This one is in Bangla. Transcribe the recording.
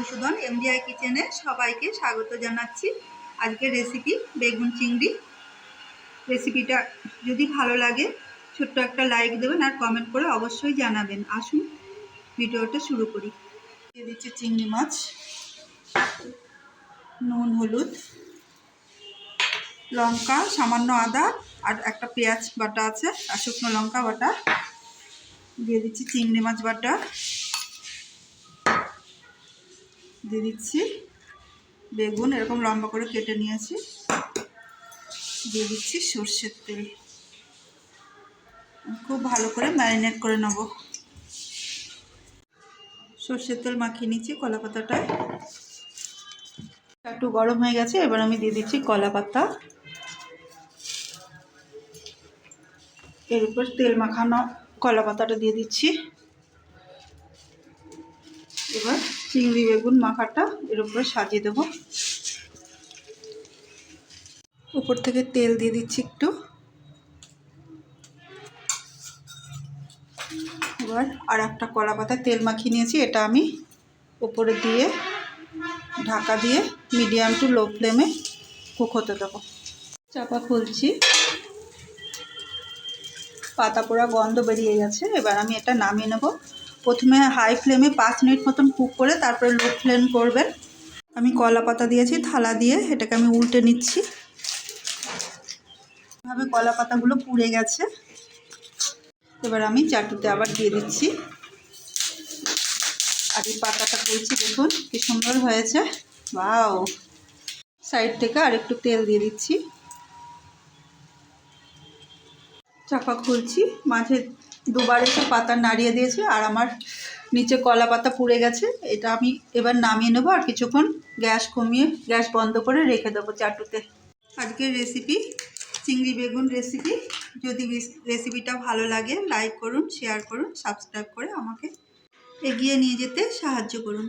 মধুসূদন এমডিআই কিচেনে সবাইকে স্বাগত জানাচ্ছি। আজকের রেসিপি বেগুন চিংড়ি। রেসিপিটা যদি ভালো লাগে, ছোট্ট একটা লাইক দেবেন আর কমেন্ট করে অবশ্যই জানাবেন। আসুন, ভিডিওটা শুরু করি। দিয়ে দিচ্ছি চিংড়ি মাছ, নুন, হলুদ, লঙ্কা, সামান্য আদা আর একটা পেঁয়াজ বাটা আছে, আর শুকনো লঙ্কা বাটা। দিয়ে দিচ্ছি চিংড়ি মাছ বাটা। দিয়ে দিচ্ছি। বেগুন এরকম লম্বা করে কেটে নিয়েছি। দিয়ে দিচ্ছি সর্ষের তেল। খুব ভালো করে ম্যারিনেট করে নেব। সর্ষের তেল মাখিয়ে নিচ্ছি কলা পাতাটায় একটু গরম হয়ে গেছে, এবার আমি দিয়ে দিচ্ছি কলা পাতা। এর উপর তেল মাখানো কলা পাতাটা দিয়ে দিচ্ছি। এবার চিংড়ি বেগুন মাখাটা এর উপরে সাজিয়ে দেব। উপর থেকে তেল দিয়ে দিচ্ছি একটু। এবার আর একটা কলা পাতা তেল মাখিয়ে নিয়েছি, এটা আমি উপরে দিয়ে ঢাকা দিয়ে মিডিয়াম টু লো ফ্লেমে কুক হতে দেবো। চাপা খুলছি। পাতা পোড়া গন্ধ বেরিয়ে গেছে, এবার আমি এটা নামিয়ে নেব। প্রথমে হাই ফ্লেমে পাঁচ মিনিট মতন কুক করে তারপরে লো ফ্লেম করবেন। আমি কলা পাতা দিয়েছি, থালা দিয়ে এটাকে আমি উল্টে নিচ্ছি। এভাবে কলা পাতাগুলো পুড়ে গেছে। এবার আমি চাটুতে আবার দিয়ে দিচ্ছি। আর এই পাতাটা করছি দেখুন, কি সুন্দর হয়েছে। বাও সাইড থেকে আর একটু তেল দিয়ে দিচ্ছি। চাপা খুলছি, মাঝে দুবার এসে পাতা নাড়িয়ে দিয়েছি আর আমার নিচে কলা পাতা পুড়ে গেছে। এটা আমি এবার নামিয়ে নেব আর কিছুক্ষণ গ্যাস কমিয়ে গ্যাস বন্ধ করে রেখে দেবো চাটুতে। আজকের রেসিপি চিংড়ি বেগুন রেসিপি যদি রেসিপিটা ভালো লাগে লাইক করুন শেয়ার করুন সাবস্ক্রাইব করে আমাকে এগিয়ে নিয়ে যেতে সাহায্য করুন।